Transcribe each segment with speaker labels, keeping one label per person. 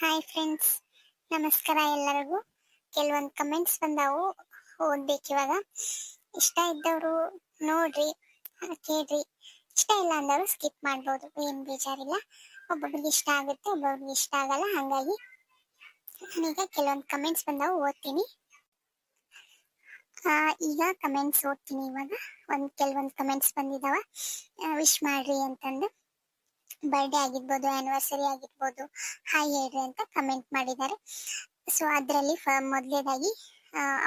Speaker 1: Hi friends ನಮಸ್ಕಾರ ಎಲ್ಲರಿಗೂ. ಕೆಲವೊಂದು ಕಮೆಂಟ್ಸ್ ಬಂದಾವು, ಓದ್ಬೇಕು ಇವಾಗ. ಇಷ್ಟ ಇದ್ದವರು ನೋಡ್ರಿ ಕೇಳ್ರಿ. ಇಷ್ಟ ಇಲ್ಲ ಅಂದವರು ಸ್ಕಿಪ್ ಮಾಡ್ಬೋದು, ಏನು ಬೇಜಾರಿಲ್ಲ. ಒಬ್ಬೊಬ್ರಿಗೆ ಇಷ್ಟ ಆಗುತ್ತೆ, ಒಬ್ಬೊಬ್ರಿಗೆ ಇಷ್ಟ ಆಗಲ್ಲ, ಹಾಗಾಗಿ ನಾನೀಗ ಕೆಲವೊಂದು ಕಮೆಂಟ್ಸ್ ಬಂದಾವು, ಓದ್ತೀನಿ. ಈಗ ಕಮೆಂಟ್ಸ್ ಓದ್ತೀನಿ ಇವಾಗ. ಒಂದು, ಕೆಲವೊಂದು ಕಮೆಂಟ್ಸ್ ಬಂದಿದಾವ. ವಿಶ್ ಮಾಡ್ರಿ ಅಂತಂದು. ಬರ್ಡೇ ಆಗಿರ್ಬೋದು ಆನಿವರ್ಸರಿ ಆಗಿರ್ಬೋದು ಹಾಯ್ ಹೇಳ್ರಿ ಅಂತ ಕಮೆಂಟ್ ಮಾಡಿದ್ದಾರೆ. ಸೊ ಅದರಲ್ಲಿ ಮೊದಲೇದಾಗಿ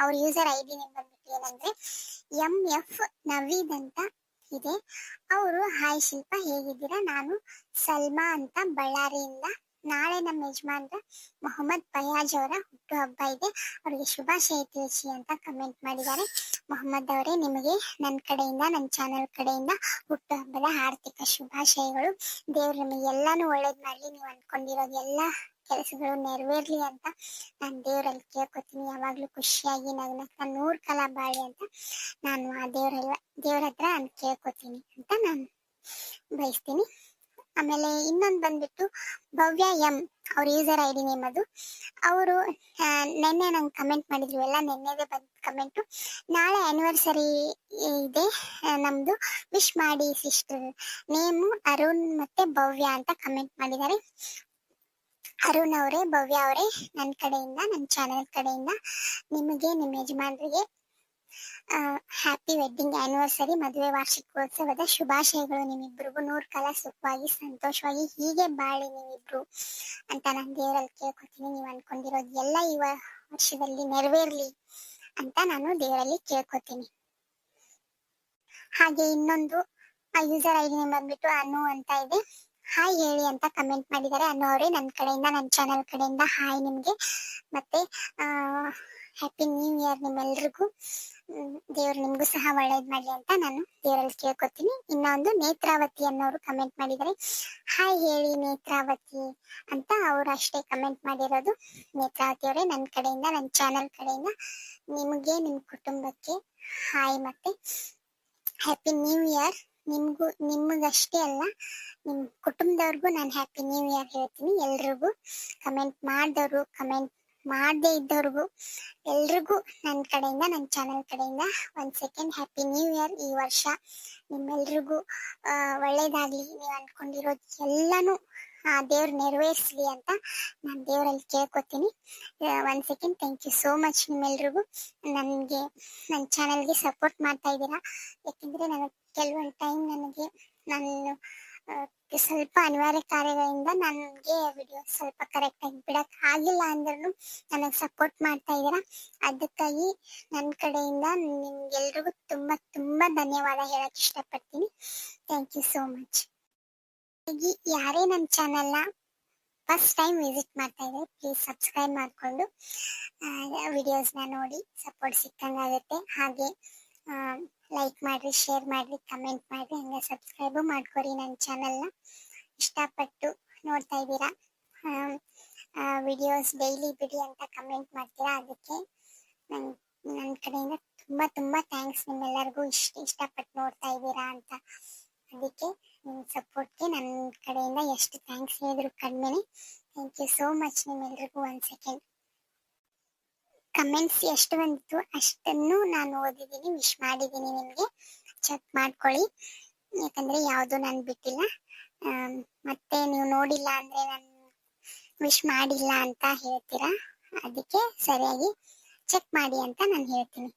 Speaker 1: ಅವ್ರ ಯೂಸರ್ ಐ ಡಿ ನೇಮ್ ಬಂದ್ಬಿಟ್ಟು ಏನಂದ್ರೆ ಎಂ ಎಫ್ ನವೀದ್ ಅಂತ ಇದೆ. ಅವರು ಹಾಯ್ ಶಿಲ್ಪ, ಹೇಗಿದ್ದೀರಾ? ನಾನು ಸಲ್ಮಾ ಅಂತ ಬಳ್ಳಾರಿಯಿಂದ ನಾಳೆ ನಮ್ಮ ಯಜಮಾನ್ರ ಮೊಹಮ್ಮದ್ ಬಯಾಜ್ ಅವರ ಹುಟ್ಟುಹಬ್ಬ ಇದೆ. ಅವರಿಗೆ ಶುಭಾಶಯ ತಿಳಿಸಿ ಅಂತ ಕಮೆಂಟ್ ಮಾಡಿದ್ದಾರೆ. ಮೊಹಮ್ಮದ್ ಅವರೇ ನಿಮಗೆ ನನ್ನ ಕಡೆಯಿಂದ ನನ್ನ ಚಾನೆಲ್ ಕಡೆಯಿಂದ ಹುಟ್ಟುಹಬ್ಬದ ಆರ್ಥಿಕ ಶುಭಾಶಯಗಳು. ದೇವ್ರು ನಿಮಗೆ ಎಲ್ಲಾನು ಒಳ್ಳೇದ್ ಮಾಡ್ಲಿ. ನೀವು ಅನ್ಕೊಂಡಿರೋದು ಎಲ್ಲ ಕೆಲಸಗಳು ನೆರವೇರ್ಲಿ ಅಂತ ನಾನು ದೇವರಲ್ಲಿ ಕೇಳ್ಕೊತೀನಿ. ಯಾವಾಗ್ಲೂ ಖುಷಿಯಾಗಿ ನಗ್ನಗ್ತಾ ನೂರ್ ಕಾಲ ಬಾಳಿ ಅಂತ ನಾನು ಆ ದೇವರೆಲ್ಲ ದೇವ್ರ ಹತ್ರ ನಾನು ಕೇಳ್ಕೊತೀನಿ ಅಂತ ನಾನು ಬಯಸ್ತೀನಿ. ಆಮೇಲೆ ಇನ್ನೊಂದು ಬಂದ್ಬಿಟ್ಟು ಭವ್ಯ ಎಂ ಅವ್ರ ಯೂಸರ್ ಐ ಡಿ ನೇಮ್ ಅದು. ಅವರು ನಿನ್ನೆ ನಂಗೆ ಕಮೆಂಟ್ ಮಾಡಿದ್ರು. ಎಲ್ಲ ನಿನ್ನೆದೇ ಬಂದ ಕಮೆಂಟು ನಾಳೆ ಆನಿವರ್ಸರಿ ಇದೆ ನಮ್ಮದು ವಿಶ್ ಮಾಡಿ ಸಿಸ್ಟರ್ ನೇಮು ಅರುಣ್ ಮತ್ತೆ ಭವ್ಯ ಅಂತ ಕಮೆಂಟ್ ಮಾಡಿದ್ದಾರೆ. ಅರುಣ್ ಅವರೇ, ಭವ್ಯ ಅವರೇ ನನ್ನ ಕಡೆಯಿಂದ ನನ್ನ ಚಾನೆಲ್ ಕಡೆಯಿಂದ, ನಿಮಗೆ ನಿಮ್ಮ ಯಜಮಾನರಿಗೆ ಹ್ಯಾಪಿ ವೆಡ್ಡಿಂಗ್ ಆನಿವರ್ಸರಿ ಮದುವೆ ವಾರ್ಷಿಕೋತ್ಸವದ ಶುಭಾಶಯಗಳು ನಿಮ್ಮಿಬ್ರಿಗೂ. ನೂರು ಕಾಲ ಸುಖವಾಗಿ, ಸಂತೋಷವಾಗಿ, ಹೀಗೆ ಬಾಳಿ ನೀವಿಬ್ರು ಅಂತ ನಾನು ದೇವರಲ್ಲಿ ಕೇಳ್ಕೊತೀನಿ. ನೀವು ಅನ್ಕೊಂಡಿರೋದು ಎಲ್ಲ ಈ ವರ್ಷದಲ್ಲಿ ನೆರವೇರ್ಲಿ ಅಂತ ನಾನು ದೇವರಲ್ಲಿ ಕೇಳ್ಕೊತೀನಿ. ಹಾಗೆ ಇನ್ನೊಂದು ಯೂಸರ್ ಐ ಡಿ ನೇಮ್ ಬಂದ್ಬಿಟ್ಟು ಅನು ಅಂತ ಇದೆ. ಹಾಯ್ ಹೇಳಿ ಅಂತ ಕಮೆಂಟ್ ಮಾಡಿದ್ದಾರೆ. ಅನು ಅವರೇ ನನ್ನ ಕಡೆಯಿಂದ ನನ್ನ ಚಾನೆಲ್ ಕಡೆಯಿಂದ ಹಾಯ್ ನಿಮಗೆ. ಮತ್ತೆ ಹ್ಯಾಪಿ ನ್ಯೂ ಇಯರ್ ನಿಮ್ಮೆಲ್ರಿಗೂ. ದೇವ್ರು ನಿಮ್ಗೂ ಸಹ ಒಳ್ಳೇದ್ ಮಾಡಲಿ ಅಂತ ನಾನು ದೇವರಲ್ಲಿ ಕೇಳ್ಕೊತೀನಿ. ಇನ್ನೊಂದು ನೇತ್ರಾವತಿ ಅನ್ನೋರು ಕಮೆಂಟ್ ಮಾಡಿದ್ದಾರೆ. ಹಾಯ್ ಹೇಳಿ ನೇತ್ರಾವತಿ ಅಂತ ಅವ್ರು ಅಷ್ಟೇ ಕಮೆಂಟ್ ಮಾಡಿರೋದು. ನೇತ್ರಾವತಿ ಅವರೇ ನನ್ನ ಕಡೆಯಿಂದ ನನ್ನ ಚಾನೆಲ್ ಕಡೆಯಿಂದ ನಿಮಗೆ ನಿಮ್ಮ ಕುಟುಂಬಕ್ಕೆ ಹಾಯ್ ಮತ್ತೆ ಹ್ಯಾಪಿ ನ್ಯೂ ಇಯರ್ ನಿಮ್ಗೂ, ನಿಮಗಷ್ಟೇ ಅಲ್ಲ ನಿಮ್ಮ ಕುಟುಂಬದವ್ರಿಗೂ ನಾನು ಹ್ಯಾಪಿ ನ್ಯೂ ಇಯರ್ ಹೇಳ್ತೀನಿ. ಎಲ್ರಿಗೂ ಕಮೆಂಟ್ ಮಾಡಿದವರು ಕಮೆಂಟ್ ಮಾಡದೇ ಇದ್ದವ್ರಿಗೂ ಎಲ್ರಿಗೂ ನನ್ನ ಕಡೆಯಿಂದ ನನ್ನ ಚಾನಲ್ ಕಡೆಯಿಂದ ಒಂದು ಸೆಕೆಂಡ್ ಹ್ಯಾಪಿ ನ್ಯೂ ಇಯರ್ ಈ ವರ್ಷ. ನಿಮ್ಮೆಲ್ರಿಗೂ ಒಳ್ಳೇದಾಗಲಿ. ನೀವು ಅನ್ಕೊಂಡಿರೋದು ಎಲ್ಲನೂ, ಆ, ದೇವ್ರು ನೆರವೇರಿಸಲಿ ಅಂತ ನಾನು ದೇವರಲ್ಲಿ ಕೇಳ್ಕೊತೀನಿ. ಒಂದು second thank you so much ನಿಮ್ಮೆಲ್ರಿಗೂ. ನನಗೆ ನನ್ನ ಚಾನಲ್ಗೆ ಸಪೋರ್ಟ್ ಮಾಡ್ತಾ ಇದ್ದೀರಾ. ಯಾಕೆಂದರೆ ನನಗೆ ಕೆಲವೊಂದು ಟೈಮ್ ನನಗೆ ನಾನು ಸ್ವಲ್ಪ ಅನಿವಾರ್ಯ ಕಾರ್ಯಗಳಿಂದ ನನಗೆ ವಿಡಿಯೋ ಸ್ವಲ್ಪ ಕರೆಕ್ಟಾಗಿ ಬಿಡಕ್ ಆಗಿಲ್ಲ ಅಂದ್ರೂ ನನಗೆ ಸಪೋರ್ಟ್ ಮಾಡ್ತಾ ಇದ್ದೀರಾ? ಅದಕ್ಕಾಗಿ ನನ್ನ ಕಡೆಯಿಂದ ನಿಮ್ಗೆಲ್ರಿಗೂ ತುಂಬ ತುಂಬ ಧನ್ಯವಾದ ಹೇಳಕ್ ಇಷ್ಟಪಡ್ತೀನಿ. ಥ್ಯಾಂಕ್ ಯು ಸೋ ಮಚ್ ಯಾರೇ ನನ್ನ ಚಾನಲ್ನ ಫಸ್ಟ್ ಟೈಮ್ ವಿಸಿಟ್ ಮಾಡ್ತಾ ಇದ್ದಾರೆ ಪ್ಲೀಸ್ ಸಬ್ಸ್ಕ್ರೈಬ್ ಮಾಡಿಕೊಂಡು ವಿಡಿಯೋಸ್ನ ನೋಡಿ ಸಪೋರ್ಟ್ ಸಿಕ್ಕಂಗಾಗುತ್ತೆ. ಹಾಗೆ ಲೈಕ್ ಮಾಡ್ರಿ ಶೇರ್ ಮಾಡ್ರಿ ಕಮೆಂಟ್ ಮಾಡ್ರಿ, ಹಂಗೆ ಸಬ್ಸ್ಕ್ರೈಬು ಮಾಡ್ಕೊರಿ ನನ್ನ ಚಾನಲ್ನ ಇಷ್ಟಪಟ್ಟು ನೋಡ್ತಾ ಇದ್ದೀರಾ. ವಿಡಿಯೋಸ್ ಡೈಲಿ ಬಿಡಿ ಅಂತ ಕಮೆಂಟ್ ಮಾಡ್ತೀರಾ ಅದಕ್ಕೆ ನನ್ ನನ್ನ ಕಡೆಯಿಂದ ತುಂಬ ತುಂಬ ಥ್ಯಾಂಕ್ಸ್ ನಿಮ್ಮೆಲ್ಲರಿಗೂ ಇಷ್ಟ, ಇಷ್ಟಪಟ್ಟು ನೋಡ್ತಾ ಇದ್ದೀರಾ ಅಂತ. ಅದಕ್ಕೆ ನಿಮ್ಮ ಸಪೋರ್ಟ್ಗೆ ನನ್ನ ಕಡೆಯಿಂದ ಎಷ್ಟು ಥ್ಯಾಂಕ್ಸ್ ಹೇಳಿದ್ರು ಕಡಿಮೆನೆ ಥ್ಯಾಂಕ್ ಯು ಸೋ ಮಚ್ ನಿಮ್ಮೆಲ್ರಿಗೂ ಒಂದು ಸೆಕೆಂಡ್ ಕಮೆಂಟ್ಸ್ ಎಷ್ಟು ಬಂದಿತ್ತು ಅಷ್ಟನ್ನು ನಾನು ಓದಿದ್ದೀನಿ ವಿಶ್ ಮಾಡಿದ್ದೀನಿ ನಿಮಗೆ. ಚೆಕ್ ಮಾಡ್ಕೊಳ್ಳಿ. ಯಾಕಂದ್ರೆ ಯಾವುದು ನಾನು ಬಿಟ್ಟಿಲ್ಲ. ಮತ್ತೆ ನೀವು ನೋಡಿಲ್ಲ ಅಂದ್ರೆ ನಾನು ವಿಶ್ ಮಾಡಿಲ್ಲ ಅಂತ ಹೇಳ್ತೀರಾ? ಅದಕ್ಕೆ ಸರಿಯಾಗಿ ಚೆಕ್ ಮಾಡಿ ಅಂತ ನಾನು ಹೇಳ್ತೀನಿ.